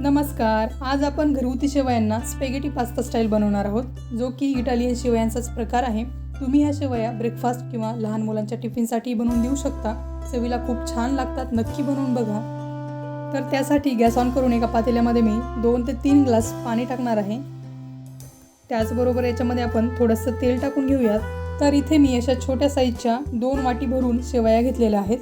नमस्कार आज आपण घरगुती शेवयांना स्पेगेटी पास्ता स्टाईल बनवणार आहोत जो की इटालियन शेवयांचाच प्रकार आहे. तुम्ही ह्या शेवया ब्रेकफास्ट किंवा लहान मुलांच्या टिफिनसाठी बनवून देऊ शकता. चवीला खूप छान लागतात नक्की बनवून बघा. तर त्यासाठी गॅस ऑन करून एका पातेल्यामध्ये मी दोन ते तीन ग्लास पाणी टाकणार आहे. त्याचबरोबर याच्यामध्ये आपण थोडंसं तेल टाकून घेऊयात. तर इथे मी अशा छोट्या साईजच्या दोन वाटी भरून शेवया घेतलेल्या आहेत.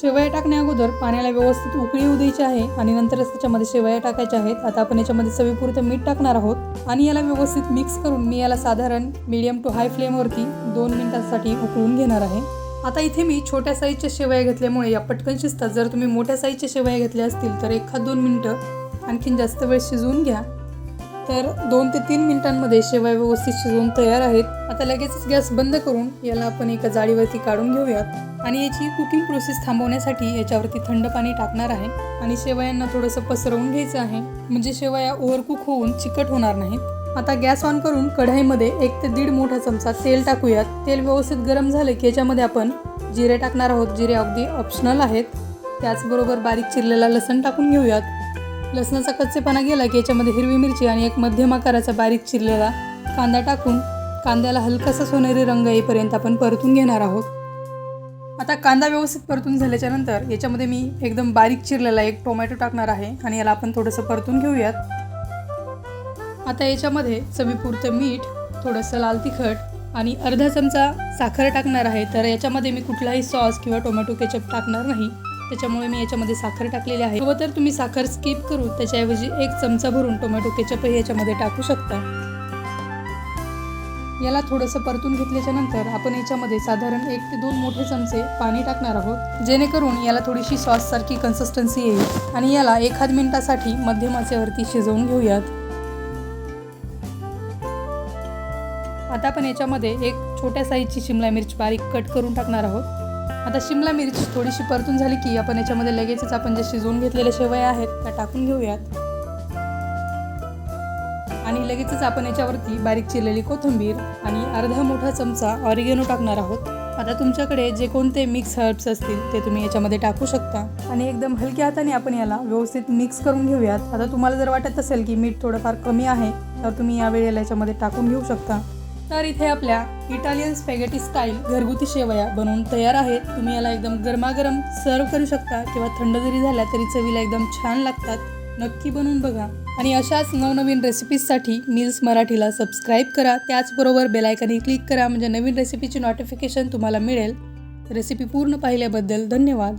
शेवया टाकण्या अगोदर पाण्याला व्यवस्थित उकळी येऊ द्यायची आहे आणि नंतरच त्याच्यामध्ये शेवया टाकायच्या आहेत. आता आपण याच्यामध्ये चवीपुरतं मीठ टाकणार आहोत आणि याला व्यवस्थित मिक्स करून मी याला साधारण मीडियम टू हाय फ्लेमवरती दोन मिनिटांसाठी उकळून घेणार आहे. आता इथे मी छोट्या साईजच्या शेवया घेतल्यामुळे या पटकन शिजतात. जर तुम्ही मोठ्या साईजच्या शेवया घेतल्या असतील तर एखाद दोन मिनटं आणखीन जास्त वेळ शिजवून घ्या. तर दोन ते तीन मिनिटांमध्ये शेवया व्यवस्थित शिजवून तयार आहेत. आता लगेचच गॅस बंद करून याला आपण एका जाळीवरती काढून घेऊयात. आणि याची कुकिंग प्रोसेस थांबवण्यासाठी याच्यावरती थंड पाणी टाकणार आहे. आणि शेवयांना थोडंसं पसरवून घ्यायचं आहे. म्हणजे शेवया ओव्हरकुक होऊन चिकट होणार नाहीत. आता गॅस ऑन करून कढाईमध्ये एक ते दीड मोठा चमचा तेल टाकूयात. तेल व्यवस्थित गरम झाले की याच्यामध्ये आपण जिरे टाकणार आहोत. जिरे अगदी ऑप्शनल आहेत. त्याचबरोबर बारीक चिरलेला लसण टाकून घेऊयात. लसणाचा कच्चेपणा गेला की याच्यामध्ये हिरवी मिरची आणि एक मध्यम आकाराचा बारीक चिरलेला कांदा टाकून कांद्याला हलकासा सोनेरी रंग येईपर्यंत आपण परतून घेणार आहोत. आता कांदा व्यवस्थित परतून झाल्याच्यानंतर याच्यामध्ये मी एकदम बारीक चिरलेला एक टोमॅटो टाकणार आहे आणि याला आपण थोडंसं परतून घेऊयात. आता याच्यामध्ये चवीपुरतं मीठ थोडंसं लाल तिखट आणि अर्धा चमचा साखर टाकणार आहे. तर याच्यामध्ये मी कुठलाही सॉस किंवा टोमॅटो केचप टाकणार नाही. त्याच्यामुळे मी याच्यामध्ये साखर टाकलेली आहे. हवं तर तुम्ही साखर स्किप करून त्याच्याऐवजी एक चमचा भरून टोमॅटो केचपही याच्यामध्ये टाकू शकता. याला थोडंसं परतून घेतल्याच्या नंतर आपण याच्यामध्ये साधारण एक ते दोन मोठे चमचे पाणी टाकणार आहोत. जेणेकरून याला थोडीशी सॉससारखी कन्सिस्टन्सी येईल. आणि याला एखाद मिनिटासाठी मध्यम आचेवरती शिजवून घेऊयात. आता आपण याच्यामध्ये एक छोट्या साईजची शिमला मिरची बारीक कट करून टाकणार आहोत. आता शिमला मिरची थोडीशी परतून झाली की आपण याच्यामध्ये लगेचच आपण जे शिजवून घेतलेल्या शेवया आहेत त्या टाकून घेऊयात. आणि लगेचच आपण याच्यावरती बारीक चिरलेली कोथिंबीर आणि अर्धा मोठा चमचा ऑरिगेनो टाकणार आहोत. आता तुमच्याकडे जे कोणते मिक्स हर्ब्स असतील ते तुम्ही याच्यामध्ये टाकू शकता. आणि एकदम हलक्या हाताने आपण याला व्यवस्थित मिक्स करून घेऊयात. आता तुम्हाला जर वाटत असेल की मीठ थोडंफार कमी आहे तर तुम्ही या वेळेला याच्यामध्ये टाकून घेऊ शकता. तर इथे आपल्या इटालियन स्पॅगेटी स्टाईल घरगुती शेवया बनवून तयार आहेत. तुम्ही याला एकदम गरमागरम सर्व करू शकता किंवा थंड जरी झाल्या तरी चवीला एकदम छान लागतात. नक्की बनवून बघा. आणि अशाच नवनवीन रेसिपीजसाठी मील्स मराठीला सबस्क्राईब करा. त्याचबरोबर बेलायकनही क्लिक करा. म्हणजे नवीन रेसिपीची नोटिफिकेशन तुम्हाला मिळेल. रेसिपी पूर्ण पाहिल्याबद्दल धन्यवाद.